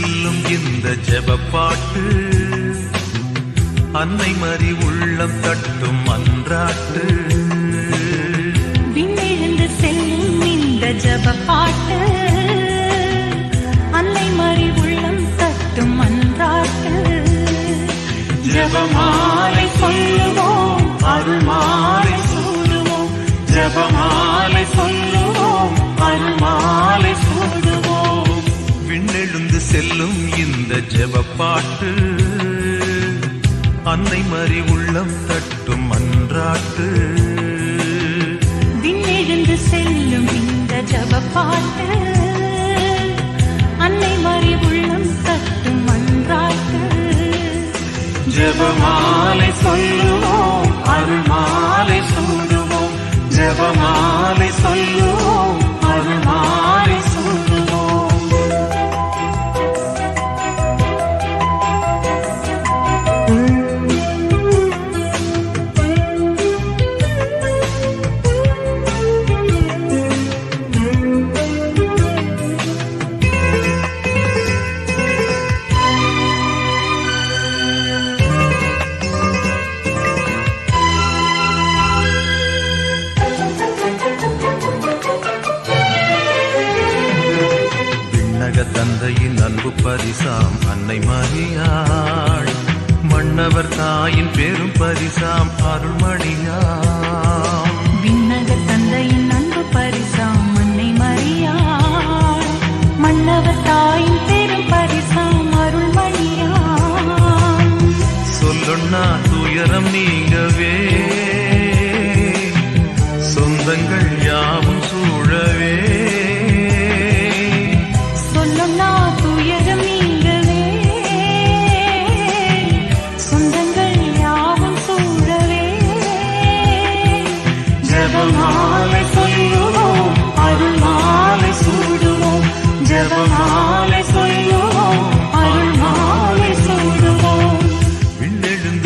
செல்லும் இந்த ஜெபப்பாட்டு. அன்னை மறி உள்ளம் தட்டும் அன்றாட்டு. விண்ணெழுந்து செல்லும் இந்த ஜப செல்லும் இந்த ஜெபப்பாட்டு அன்னை மறி உள்ளம் தட்டும் அன்றாட்டு. விண்ணெழுந்து செல்லும் இந்த ஜப பாட்டு அன்னை மறி உள்ளம் தட்டும் அன்றாட்டு. ஜெபமாலை தந்தையின் அன்பு பரிசாம் அன்னை மரியாள். மன்னவர் தாயின் பெரும் பரிசாம் அருள்மணியாம். விண்ணக தந்தையின் அன்பு பரிசாம் அன்னை மரியாள். மன்னவர் தாயின் பெரும் பரிசாம் அருள்மணியாம் சொல்லுண்ணா துயரம் நீங்கவே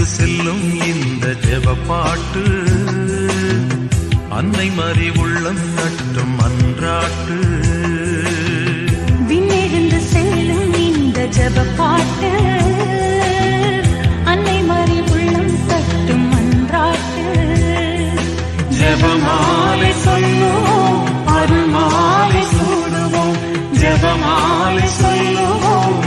செல்லும் இந்த ஜெபப்பாட்டு அன்னை மறி உள்ளம் நட்டும் அன்றாட்டு. ஜபமாலை சொல்லுவோம் அருள்மாலை சூடுவோம் ஜபமாலை சொல்லுவோம்.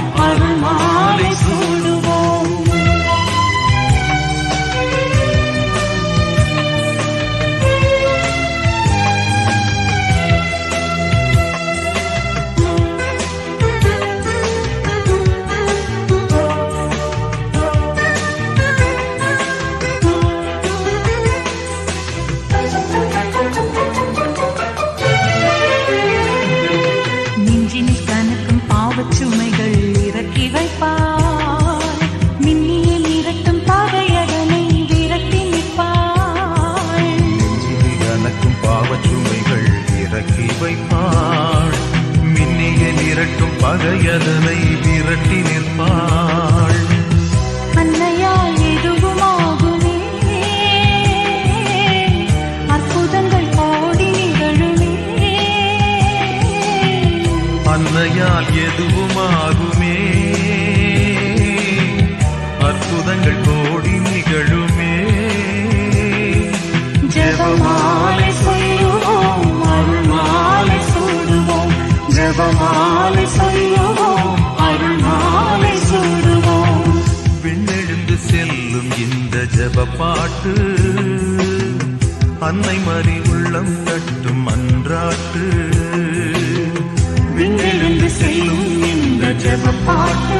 பகையதனை விரட்டி நிற்பாள். அன்னையால் எதுவுமாகுமே. அற்புதங்கள் கோடி நிகழுமே. அன்னையால் எதுவுமாகுமே ஜெபமாலை சொல்லுவோம் அருள்மாலை சூடுவோம். விண்ணெழுந்து செல்லும் இந்த ஜெபப்பாட்டு அன்னை மறி உள்ளம் தட்டும் அன்றாட்டு. விண்ணெழுந்து செல்லும் இந்த ஜெபப்பாட்டு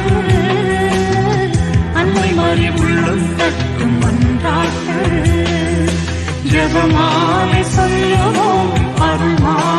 அன்னை மறி உள்ளம் தட்டும் அன்றாட்டு. ஜெபமாலை சொல்லுவோம் அருள்மாலை